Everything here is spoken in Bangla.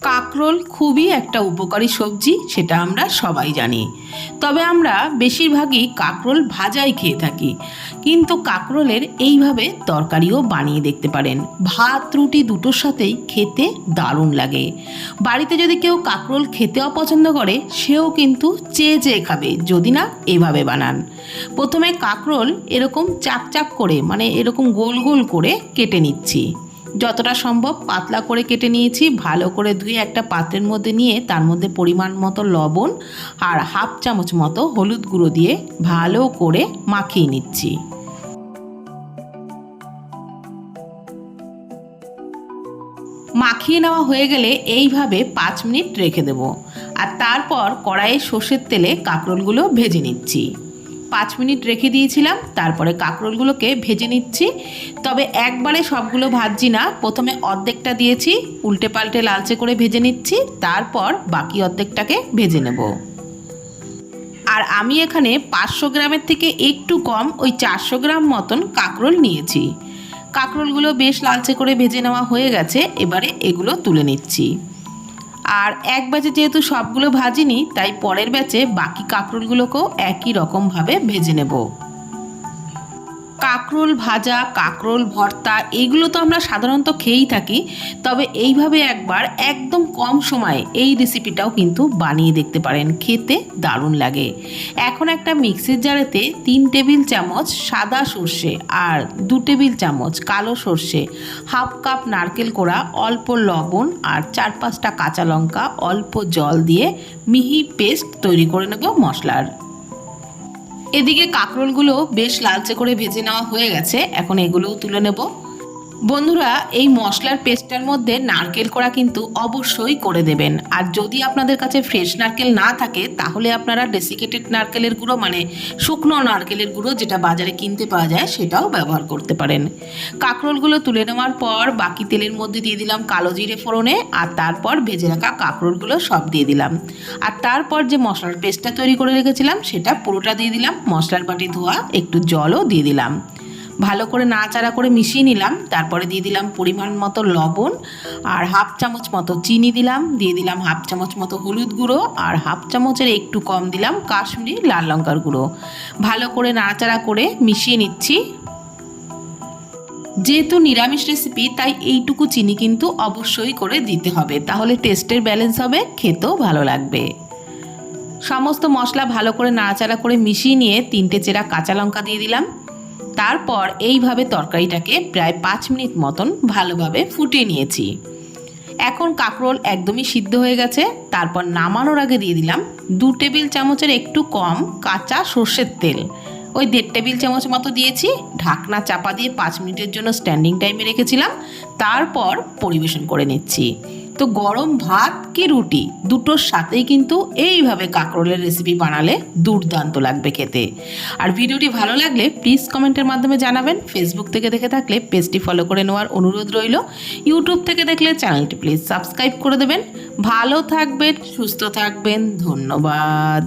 কাকরোল খুবই একটা উপকারী সবজি, সেটা আমরা সবাই জানি। তবে আমরা বেশিরভাগই কাকরোল ভাজাই খেয়ে থাকি। কিন্তু কাকরোলের এইভাবে তরকারিও বানিয়ে দেখতে পারেন। ভাত, রুটি দুটোর সাথেই খেতে দারুণ লাগে। বাড়িতে যদি কেউ কাকরোল খেতে অপছন্দ করে, সেও কিন্তু চেয়ে চেয়ে খাবে, যদি না এভাবে বানান। প্রথমে কাকরোল এরকম চাক চাক করে মানে এরকম গোল গোল করে কেটে নিচ্ছি। যতটা সম্ভব পাতলা করে কেটে নিয়েছি, ভালো করে ধুয়ে একটা পাত্রের মধ্যে নিয়ে তার মধ্যে পরিমাণ মতো লবণ আর হাফ চামচ মতো হলুদ গুঁড়ো দিয়ে ভালো করে মাখিয়ে নিচ্ছি। মাখিয়ে নেওয়া হয়ে গেলে এইভাবে পাঁচ মিনিট রেখে দেবো। আর তারপর কড়াইয়ে সর্ষের তেলে কাঁকরোলগুলো ভেজে নিচ্ছি। পাঁচ মিনিট রেখে দিয়েছিলাম, তারপরে কাঁকরোলগুলোকে ভেজে নিচ্ছি। তবে একবারে সবগুলো ভাজছি না, প্রথমে অর্ধেকটা দিয়েছি উল্টে পাল্টে লালচে করে ভেজে নিচ্ছি, তারপর বাকি অর্ধেকটাকে ভেজে নেব। আর আমি এখানে পাঁচশো গ্রামের থেকে একটু কম ওই চারশো গ্রাম মতন কাঁকরোল নিয়েছি। কাঁকরোলগুলো বেশ লালচে করে ভেজে নেওয়া হয়ে গেছে, এবারে এগুলো তুলে নিচ্ছি। আর এক ব্যাচে যেহেতু সবগুলো ভাজিনি, তাই পরের ব্যাচে বাকি কাঁকরুলগুলোকেও একই রকমভাবে ভেজে নেব। কাঁকরোল ভাজা, কাঁকরোল ভর্তা, এগুলো তো আমরা সাধারণত খেয়েই থাকি। তবে এইভাবে একবার একদম কম সময়ে এই রেসিপিটাও কিন্তু বানিয়ে দেখতে পারেন। খেতে দারুণ লাগে। এখন একটা মিক্সির জারেতে তিন টেবিল চামচ সাদা সর্ষে আর দু টেবিল চামচ কালো সর্ষে, হাফ কাপ নারকেল কোড়া, অল্প লবণ আর চার পাঁচটা কাঁচা লঙ্কা অল্প জল দিয়ে মিহি পেস্ট তৈরি করে নেব মশলার। এদিকে কাঁকরোলগুলো বেশ লালচে করে ভেজে নেওয়া হয়ে গেছে। এখন এগুলোও তুলে নেব। বন্ধুরা, এই মশলার পেস্টটার মধ্যে নারকেল করা কিন্তু অবশ্যই করে দেবেন। আর যদি আপনাদের কাছে ফ্রেশ নারকেল না থাকে, তাহলে আপনারা ডেসিকেটেড নারকেলের গুঁড়ো মানে শুকনো নারকেলের গুঁড়ো, যেটা বাজারে কিনতে পাওয়া যায়, সেটাও ব্যবহার করতে পারেন। কাঁকরোলগুলো তুলে নেওয়ার পর বাকি তেলের মধ্যে দিয়ে দিলাম কালো জিরে ফোড়নে, আর তারপর ভেজে রাখা কাঁকরোলগুলো সব দিয়ে দিলাম। আর তারপর যে মশলার পেস্টটা তৈরি করে রেখেছিলাম, সেটা পুরোটা দিয়ে দিলাম। মশলার বাটি ধোয়া, একটু জলও দিয়ে দিলাম। ভালো করে নাড়াচাড়া করে মিশিয়ে নিলাম। তারপরে দিয়ে দিলাম পরিমাণ মতো লবণ আর হাফ চামচ মতো চিনি দিলাম। দিয়ে দিলাম হাফ চামচ মতো হলুদ গুঁড়ো আর হাফ চামচের একটু কম দিলাম কাশ্মীরি লাল লঙ্কার গুঁড়ো। ভালো করে নাড়াচাড়া করে মিশিয়ে নিচ্ছি। যেহেতু নিরামিষ রেসিপি তাই এইটুকু চিনি কিন্তু অবশ্যই করে দিতে হবে। তাহলে টেস্টের ব্যালেন্স হবে, খেতেও ভালো লাগবে। সমস্ত মশলা ভালো করে নাড়াচাড়া করে মিশিয়ে নিয়ে তিনটে চেরা কাঁচা লঙ্কা দিয়ে দিলাম। তারপর এইভাবে তরকারিটাকে প্রায় পাঁচ মিনিট মতন ভালোভাবে ফুটিয়ে নিয়েছি। এখন কাঁকরোল একদমই সিদ্ধ হয়ে গেছে। তারপর নামানোর আগে দিয়ে দিলাম দু টেবিল চামচের একটু কম কাঁচা সর্ষের তেল। ওই দেড় টেবিল চামচ মতো দিয়েছি। ঢাকনা চাপা দিয়ে পাঁচ মিনিটের জন্য স্ট্যান্ডিং টাইমে রেখেছিলাম। তারপর পরিবেশন করে নিচ্ছি। তো গরম ভাত কি রুটি? দুটোর সাথেই কিন্তু এইভাবে কাঁকরোলের রেসিপি বানালে দুর্দান্ত লাগবে খেতে। আর ভিডিওটি ভালো লাগলে প্লিজ কমেন্টের মাধ্যমে জানাবেন। ফেসবুক থেকে দেখে থাকলে পেজটি ফলো করে নেওয়ার অনুরোধ রইল। ইউটিউব থেকে দেখলে চ্যানেলটি প্লিজ সাবস্ক্রাইব করে দেবেন। ভালো থাকবেন, সুস্থ থাকবেন, ধন্যবাদ।